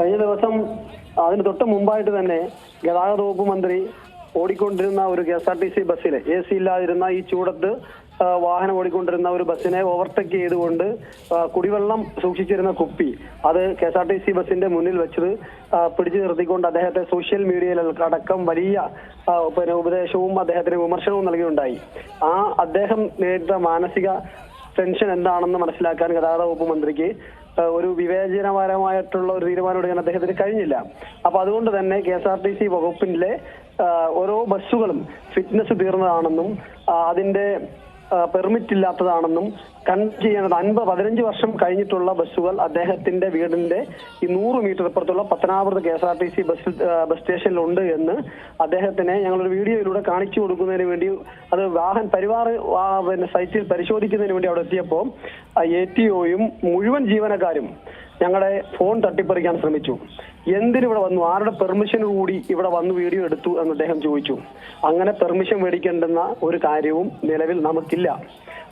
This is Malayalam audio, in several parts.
കഴിഞ്ഞ ദിവസം അതിന് തൊട്ട് മുമ്പായിട്ട് തന്നെ ഗതാഗത വകുപ്പ് മന്ത്രി ഓടിക്കൊണ്ടിരുന്ന ഒരു K S R T C ബസ്സിലെ എ സി ഇല്ലാതിരുന്ന ഈ ചൂടത്ത് വാഹനം ഓടിക്കൊണ്ടിരുന്ന ഒരു ബസ്സിനെ ഓവർടേക്ക് ചെയ്തുകൊണ്ട് കുടിവെള്ളം സൂക്ഷിച്ചിരുന്ന കുപ്പി അത് K S R T C ബസ്സിന്റെ മുന്നിൽ വെച്ചത് പിടിച്ചു നിർത്തിക്കൊണ്ട് അദ്ദേഹത്തെ സോഷ്യൽ മീഡിയയിൽ അടക്കം വലിയ പിന്നെ ഉപദേശവും അദ്ദേഹത്തിന് വിമർശനവും നൽകിയുണ്ടായി. ആ അദ്ദേഹം നേരിട്ട മാനസിക ടെൻഷൻ എന്താണെന്ന് മനസ്സിലാക്കാൻ ഗതാഗത വകുപ്പ് മന്ത്രിക്ക് ഒരു വിവേചനപരമായിട്ടുള്ള ഒരു തീരുമാനം എടുക്കാൻ അദ്ദേഹത്തിന് കഴിഞ്ഞില്ല. അപ്പൊ അതുകൊണ്ട് തന്നെ K S R T C വകുപ്പിന്റെ ഓരോ ബസ്സുകളും ഫിറ്റ്നസ് തീർന്നതാണെന്നും അതിന്റെ പെർമിറ്റ് ഇല്ലാത്തതാണെന്നും കണ്ട് ചെയ്യേണ്ടത് അൻപത് പതിനഞ്ച് വർഷം കഴിഞ്ഞിട്ടുള്ള ബസ്സുകൾ അദ്ദേഹത്തിന്റെ വീടിന്റെ ഈ നൂറ് മീറ്റർ അപ്പുറത്തുള്ള പത്തനാപുരത്ത് K S R T C bus bus സ്റ്റേഷനിലുണ്ട് എന്ന് അദ്ദേഹത്തിനെ ഞങ്ങളൊരു വീഡിയോയിലൂടെ കാണിച്ചു കൊടുക്കുന്നതിന് വേണ്ടി അത് വാഹൻ പരിവാർ പിന്നെ സൈറ്റിൽ പരിശോധിക്കുന്നതിന് വേണ്ടി അവിടെ എത്തിയപ്പോൾ എ ടി ഒയും മുഴുവൻ ജീവനക്കാരും ഞങ്ങളെ ഫോൺ തട്ടിപ്പറിക്കാൻ ശ്രമിച്ചു. എന്തിനു ഇവിടെ വന്നു? ആരുടെ പെർമിഷൻ കൂടി ഇവിടെ വന്ന് വീഡിയോ എടുത്തു എന്ന് അദ്ദേഹം ചോദിച്ചു. അങ്ങനെ പെർമിഷൻ മേടിക്കേണ്ടുന്ന ഒരു കാര്യവും നിലവിൽ നമുക്കില്ല.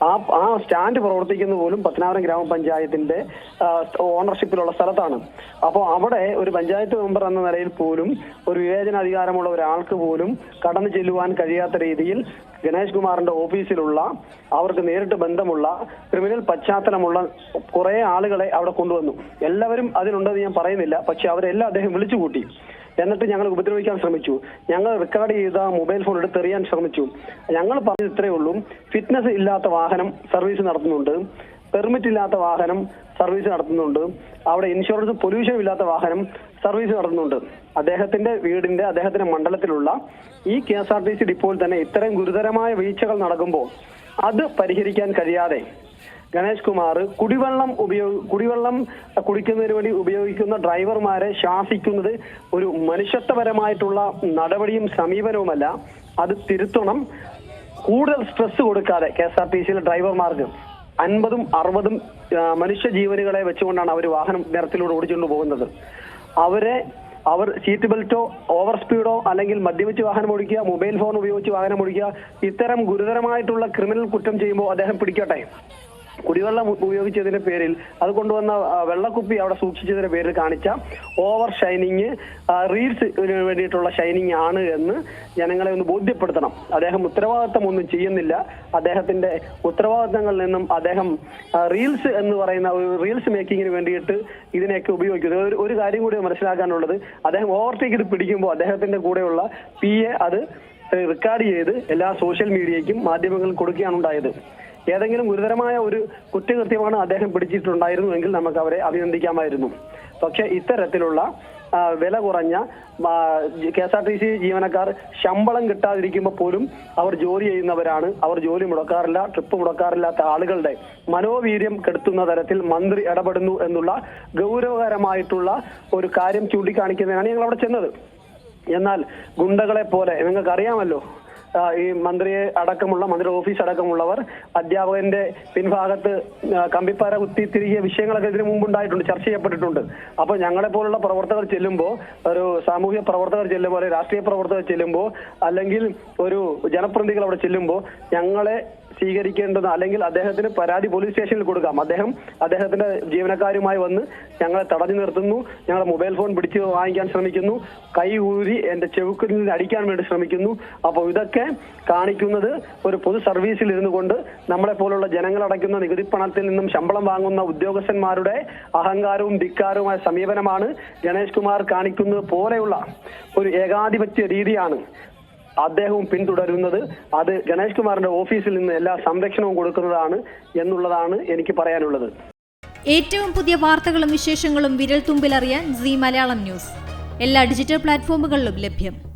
ആ ആ സ്റ്റാൻഡ് പ്രവർത്തിക്കുന്ന പോലും പത്തനാപുരം ഗ്രാമപഞ്ചായത്തിന്റെ ഓണർഷിപ്പിലുള്ള സ്ഥലത്താണ്. അപ്പോൾ അവിടെ ഒരു പഞ്ചായത്ത് മെമ്പർ എന്ന നിലയിൽ പോലും ഒരു വിവേചനാധികാരമുള്ള ഒരാൾക്ക് പോലും കടന്നു ചെല്ലുവാൻ കഴിയാത്ത രീതിയിൽ ഗണേഷ് കുമാറിന്റെ ഓഫീസിലുള്ള അവർക്ക് നേരിട്ട് ബന്ധമുള്ള ക്രിമിനൽ പശ്ചാത്തലമുള്ള കുറെ ആളുകളെ അവിടെ കൊണ്ടുവന്നു. എല്ലാവരും അതിനുണ്ടെന്ന് ഞാൻ പറയുന്നില്ല. പക്ഷെ അവരെല്ലാം അദ്ദേഹം വിളിച്ചു എന്നിട്ട് ഞങ്ങൾ ഉപദ്രവിക്കാൻ ശ്രമിച്ചു. ഞങ്ങൾ റെക്കോർഡ് ചെയ്ത മൊബൈൽ ഫോൺ എടുത്തെറിയാൻ ശ്രമിച്ചു. ഞങ്ങൾ പറഞ്ഞത് ഇത്രയേ ഉള്ളൂ. ഫിറ്റ്നസ് ഇല്ലാത്ത വാഹനം സർവീസ് നടത്തുന്നുണ്ട്. പെർമിറ്റ് ഇല്ലാത്ത വാഹനം സർവീസ് നടത്തുന്നുണ്ട്. അവിടെ ഇൻഷുറൻസ് പൊല്യൂഷൻ ഇല്ലാത്ത വാഹനം സർവീസ് നടന്നുണ്ട് അദ്ദേഹത്തിന്റെ വീടിന്റെ അദ്ദേഹത്തിന്റെ മണ്ഡലത്തിലുള്ള ഈ K S R T C ഡിപ്പോയിൽ തന്നെ ഇത്തരം ഗുരുതരമായ വീഴ്ചകൾ നടക്കുമ്പോൾ അത് പരിഹരിക്കാൻ കഴിയാതെ ഗണേഷ് കുമാർ കുടിവെള്ളം ഉപയോഗ കുടിവെള്ളം കുടിക്കുന്നതിന് വേണ്ടി ഉപയോഗിക്കുന്ന ഡ്രൈവർമാരെ ശാസിക്കുന്നത് ഒരു മനുഷ്യത്വപരമായിട്ടുള്ള നടപടിയും സമീപനവുമല്ല. അത് തിരുത്തണം. കൂടുതൽ സ്ട്രെസ് കൊടുക്കാതെ കെ എസ് ആർ ടി സിയിലെ ഡ്രൈവർമാർക്ക് അൻപതും അറുപതും മനുഷ്യ ജീവനുകളെ വെച്ചുകൊണ്ടാണ് അവർ വാഹനം നിരത്തിലൂടെ ഓടിച്ചുകൊണ്ട് പോകുന്നത്. അവരെ അവർ സീറ്റ് ബെൽറ്റോ ഓവർ സ്പീഡോ അല്ലെങ്കിൽ മദ്യപിച്ച് വാഹനം ഓടിക്കുക മൊബൈൽ ഫോൺ ഉപയോഗിച്ച് വാഹനം ഓടിക്കുക ഇത്തരം ഗുരുതരമായിട്ടുള്ള ക്രിമിനൽ കുറ്റം ചെയ്യുമ്പോൾ അദ്ദേഹം പിടിക്കട്ടെ? കുടിവെള്ളം ഉപയോഗിച്ചതിന്റെ പേരിൽ അത് കൊണ്ടുവന്ന വെള്ളക്കുപ്പി അവിടെ സൂക്ഷിച്ചതിന്റെ പേരിൽ കാണിച്ച ഓവർ ഷൈനിങ് റീൽസ് വേണ്ടിയിട്ടുള്ള ഷൈനിങ് ആണ് എന്ന് ജനങ്ങളെ ഒന്ന് ബോധ്യപ്പെടുത്തണം. അദ്ദേഹം ഉത്തരവാദിത്തം ഒന്നും ചെയ്യുന്നില്ല. അദ്ദേഹത്തിന്റെ ഉത്തരവാദിത്തങ്ങളിൽ നിന്നും അദ്ദേഹം റീൽസ് എന്ന് പറയുന്ന ഒരു റീൽസ് മേക്കിങ്ങിന് വേണ്ടിയിട്ട് ഇതിനെയൊക്കെ ഉപയോഗിക്കുന്നത് ഒരു ഒരു കാര്യം കൂടി മനസ്സിലാക്കാനുള്ളത്. അദ്ദേഹം ഓവർടേക്ക് ഇത് പിടിക്കുമ്പോൾ അദ്ദേഹത്തിന്റെ കൂടെയുള്ള പി എ അത് റെക്കോർഡ് ചെയ്ത് എല്ലാ സോഷ്യൽ മീഡിയയ്ക്കും മാധ്യമങ്ങളും കൊടുക്കുകയാണ് ഉണ്ടായത്. ഏതെങ്കിലും ഗുരുതരമായ ഒരു കുറ്റകൃത്യമാണ് അദ്ദേഹം പിടിച്ചിട്ടുണ്ടായിരുന്നു എങ്കിൽ നമുക്ക് അവരെ അഭിനന്ദിക്കാമായിരുന്നു. പക്ഷെ ഇത്തരത്തിലുള്ള വില കുറഞ്ഞ K S R T C ജീവനക്കാർ ശമ്പളം കിട്ടാതിരിക്കുമ്പോൾ പോലും അവർ ജോലി ചെയ്യുന്നവരാണ്. അവർ ജോലി മുടക്കാറില്ല ട്രിപ്പ് മുടക്കാറില്ലാത്ത ആളുകളുടെ മനോവീര്യം കെടുത്തുന്ന തരത്തിൽ മന്ത്രി ഇടപെടുന്നു എന്നുള്ള ഗൗരവകരമായിട്ടുള്ള ഒരു കാര്യം ചൂണ്ടിക്കാണിക്കുന്നതിനാണ് ഞങ്ങൾ അവിടെ ചെന്നത്. എന്നാൽ ഗുണ്ടകളെ പോലെ നിങ്ങൾക്ക് അറിയാമല്ലോ ഈ മന്ത്രിയെ അടക്കമുള്ള മന്ത്രി ഓഫീസ് അടക്കമുള്ളവർ അധ്യാപകന്റെ പിൻഭാഗത്ത് കമ്പിപ്പാര കുത്തി തിരികിയ വിഷയങ്ങളൊക്കെ ഇതിനു മുമ്പ് ഉണ്ടായിട്ടുണ്ട് ചർച്ച ചെയ്യപ്പെട്ടിട്ടുണ്ട്. അപ്പൊ ഞങ്ങളെ പോലുള്ള പ്രവർത്തകർ ചെല്ലുമ്പോൾ ഒരു സാമൂഹ്യ പ്രവർത്തകർ ചെല്ലുമ്പോൾ രാഷ്ട്രീയ പ്രവർത്തകർ ചെല്ലുമ്പോൾ അല്ലെങ്കിൽ ഒരു ജനപ്രതിനിധികൾ അവിടെ ചെല്ലുമ്പോൾ ഞങ്ങളെ സ്വീകരിക്കേണ്ടത് അല്ലെങ്കിൽ അദ്ദേഹത്തിന് പരാതി പോലീസ് സ്റ്റേഷനിൽ കൊടുക്കാം. അദ്ദേഹം അദ്ദേഹത്തിന്റെ ജീവനക്കാരുമായി വന്ന് ഞങ്ങളെ തടഞ്ഞു നിർത്തുന്നു. ഞങ്ങളെ മൊബൈൽ ഫോൺ പിടിച്ച് വാങ്ങിക്കാൻ ശ്രമിക്കുന്നു. കൈ ഊരി എന്റെ ചെവുക്കിൽ നിന്ന് അടിക്കാൻ വേണ്ടി ശ്രമിക്കുന്നു. അപ്പോൾ ഇതൊക്കെ കാണിക്കുന്നത് ഒരു പൊതു സർവീസിൽ ഇരുന്നു കൊണ്ട് നമ്മളെ പോലുള്ള ജനങ്ങൾ അടയ്ക്കുന്ന നികുതി പണത്തിൽ നിന്നും ശമ്പളം വാങ്ങുന്ന ഉദ്യോഗസ്ഥന്മാരുടെ അഹങ്കാരവും ധിക്കാരവുമായ സമീപനമാണ് ഗണേഷ് കുമാർ കാണിക്കുന്നത് പോലെയുള്ള ഒരു ഏകാധിപത്യ രീതിയാണ് അദ്ദേഹവും പിന്തുടരുന്നത് അത് ഗണേഷ് കുമാറിന്റെ ഓഫീസിൽ നിന്ന് എല്ലാ സംരക്ഷണവും കൊടുക്കുന്നതാണ് എന്നുള്ളതാണ് എനിക്ക് പറയാനുള്ളത്. ഏറ്റവും പുതിയ വാർത്തകളും വിശേഷങ്ങളും വിരൽ തുമ്പിലറിയാൻ സി മലയാളം ന്യൂസ്. എല്ലാ ഡിജിറ്റൽ പ്ലാറ്റ്ഫോമുകളിലും ലഭ്യം.